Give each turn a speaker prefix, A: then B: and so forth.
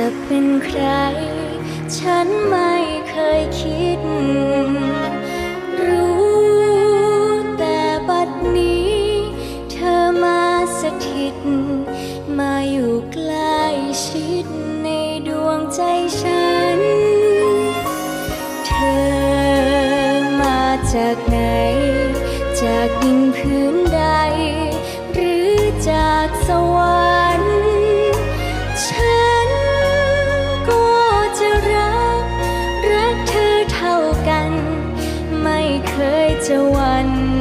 A: จะเป็นใคร ฉันไม่เคยคิด รู้แต่บัดนี้ เธอมาสถิต มาอยู่ใกล้ชิดในดวงใจฉัน เธอมาจากไหน จากดินพื้นใด หรือจากสวรรค์ กัน ไม่เคยจะวัน